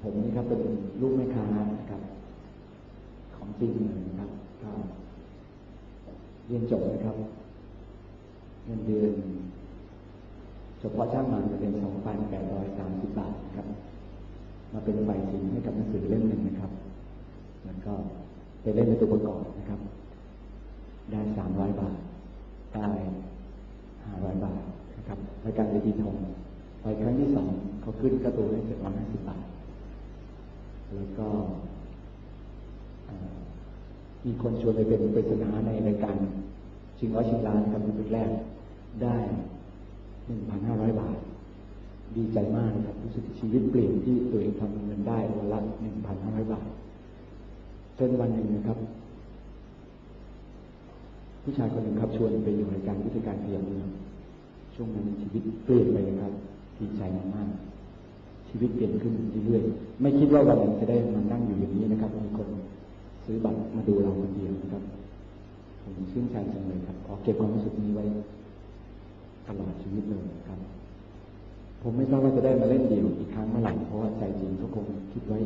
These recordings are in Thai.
ผมนี่ครับเป็นลูกแม่ค้านะครับ ของจริงเลยนะครับก็เรียนจบนะครับ เงินเดือนเฉพาะช่างมันจะเป็น2,830บบาทครับ มาเป็นใบสินให้กับหนังสือเล่มหนึ่งนะครับแล้วก็ไปเล่นในตัวประกอบนะครับ ได้300บาท ได้500บาทนะครับรายการเวทีทองไปครั้งที่สองเขาขึ้นค่าตัวได้750บาท แล้วก็มีคนชวนไปเป็นปริศนาในรายการชิงร้อยชิงล้านนครับในปีแรกได้1,500บาท ดีใจมากครับรู้สึกชีวิตเปลี่ยนที่ตัวเองทำเงินได้วันละ1,500บาทจนวันหนึ่งนะครับ ผู้ชายคนหนึ่งครับชวนไปอยู่รายการวิทยการขยับเมืองช่วงนั้นชีวิตเปลี่ยนไปนะครับดีใจมาก ชีวิตเปลี่ยนขึ้นเรื่อยๆไม่คิดว่าวันหนึ่งจะได้มานั่งอยู่อย่างนี้นะครับมีคนซื้อบัตรมาดูเราคนเดียวนะครับผมชื่นใจจังเลยครับขอเก็บความรู้สึกนี้ไว้ตลอดชีวิตเลยครับ ผมไม่ทราบว่าจะได้มาเล่นเดี่ยวอีกครั้งเมื่อไหร่เพราะว่าใจจริงก็คงคิดไว้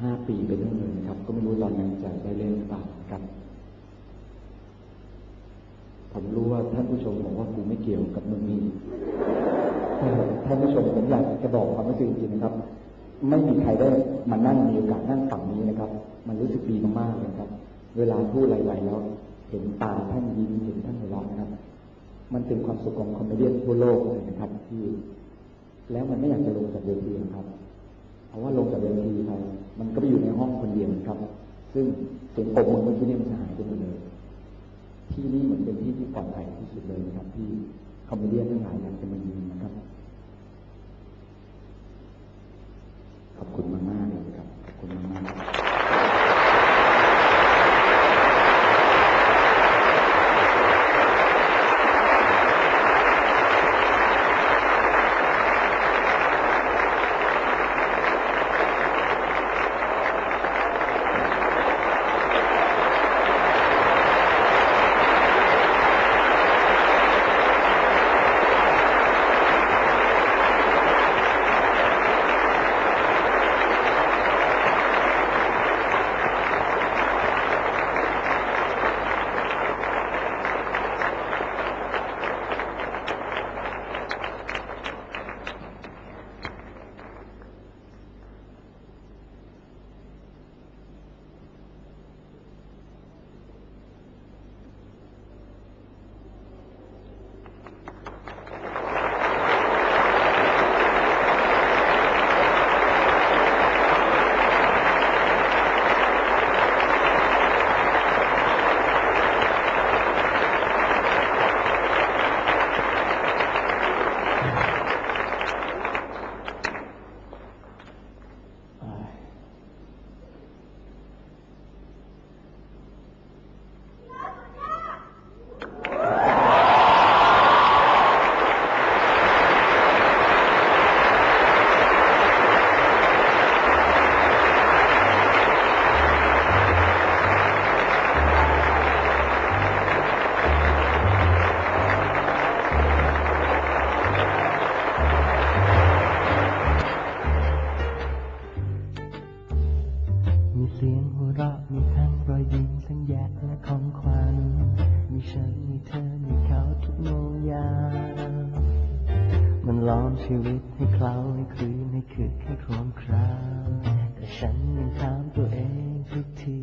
ห้าปีเป็นเรื่องเลยนะครับ ก็ไม่รู้ตอนนั้นจะได้เล่นหรือเปล่าครับผมรู้ว่าท่านผู้ชมบอกว่ากูไม่เกี่ยวกับมึงนี่ ท่านผู้ชมผมอยากจะบอกความรู้สึกจริงนะครับ ไม่มีใครได้มานั่งมีโอกาสนั่งฝั่งนี้นะครับ มันรู้สึกดีมากๆเลยครับ เวลาพูดอะไรๆแล้ว เห็นตาท่านยิ้มเห็นท่านหัวเราะนะครับ มันเป็นความสุขของคอมเมดี้ทั่วโลกเลยนะครับ ที่ แล้วมันไม่อยากจะลงจากเวทีนะครับ เพราะว่าลงจากเวทีไปมันก็ไปอยู่ในห้องคนเดียวครับ ซึ่งเสียงปรบมือเมื่อกี้นี่มันหายไปหมดเลยที่นี่เหมือนเป็นที่ที่ปลอดภัยที่สุดเลยนะครับ ที่คอมเมดี้ทั้งหลายอยากจะมายืนนะครับ ล้อมชีวิตให้เคล้าให้คลืนให้คึกให้โครมครามแต่ฉันยังถามตัวเองทุกที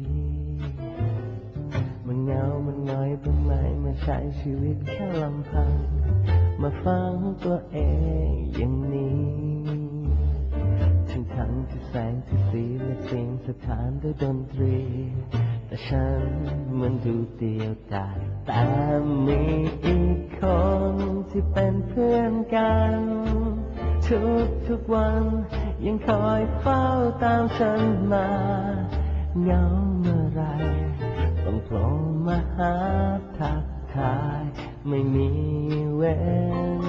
มันเงา มันหงอยบ้างไหมมาใช้ชีวิตแค่ลำพัง มาฟังตัวเองอย่างนี้ทั้งทั้งที่แสงที่สีและเสียงสถานด้วยดนตรี แต่ฉันมันดูเดียวดายแต่มีอีกคน ที่เป็นเพื่อนกัน ทุกทุกวัน ยังคอยเฝ้าตามฉันมาเหงาเมื่อไร ต้องโผล่มาหาทักทายไม่มีเว้น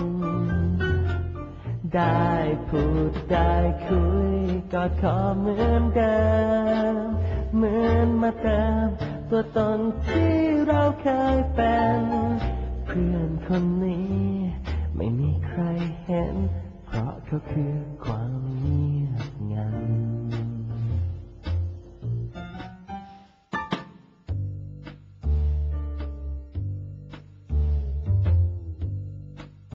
ได้พูดได้คุยกอดคอเหมือนเดิมเหมือนมาเติมตัวตนที่เราเคยเป็น เพื่อนคน